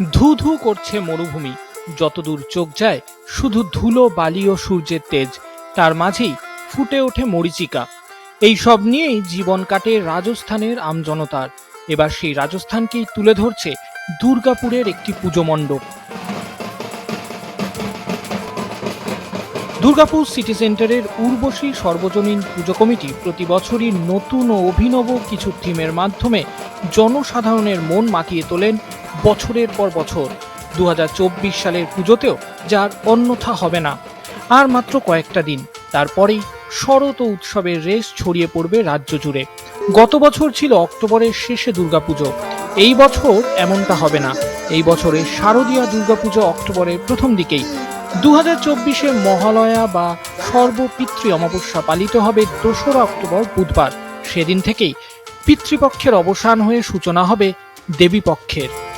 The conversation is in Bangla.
ধু ধু করছে মরুভূমি। যতদূর চোখ যায়, শুধু ধুলো, বালি ও সূর্যের তেজ। তার মাঝেই ফুটে ওঠে মরিচিকা। এই সব নিয়েই জীবন কাটে রাজস্থানের আমজনতার। এবার সেই রাজস্থানকেই তুলে ধরছে দুর্গাপুরের একটি পুজো মণ্ডপ। দুর্গাপুর সিটি সেন্টারের উর্বশী সর্বজনীন পুজো কমিটি প্রতি বছরই নতুন ও অভিনব কিছু থিমের মাধ্যমে জনসাধারণের মন মাতিয়ে তোলেন বছরের পর বছর দু হাজার চব্বিশ সালের পুজোতেও যার অন্যথা হবে না। আর মাত্র কয়েকটা দিন, তারপরেই শরৎ উৎসবের রেশ ছড়িয়ে পড়বে রাজ্য জুড়ে। গত বছর ছিল অক্টোবরের শেষে দুর্গাপুজো। এই বছর এমনটা হবে না। এই বছরের শারদীয়া দুর্গাপুজো অক্টোবরের প্রথম দিকেই। দু হাজার চব্বিশে মহালয়া বা সর্বপিতৃ অমাবস্যা পালিত হবে দোসরা অক্টোবর বুধবার। সেদিন থেকেই পিতৃপক্ষের অবসান হয়ে সূচনা হবে দেবীপক্ষের।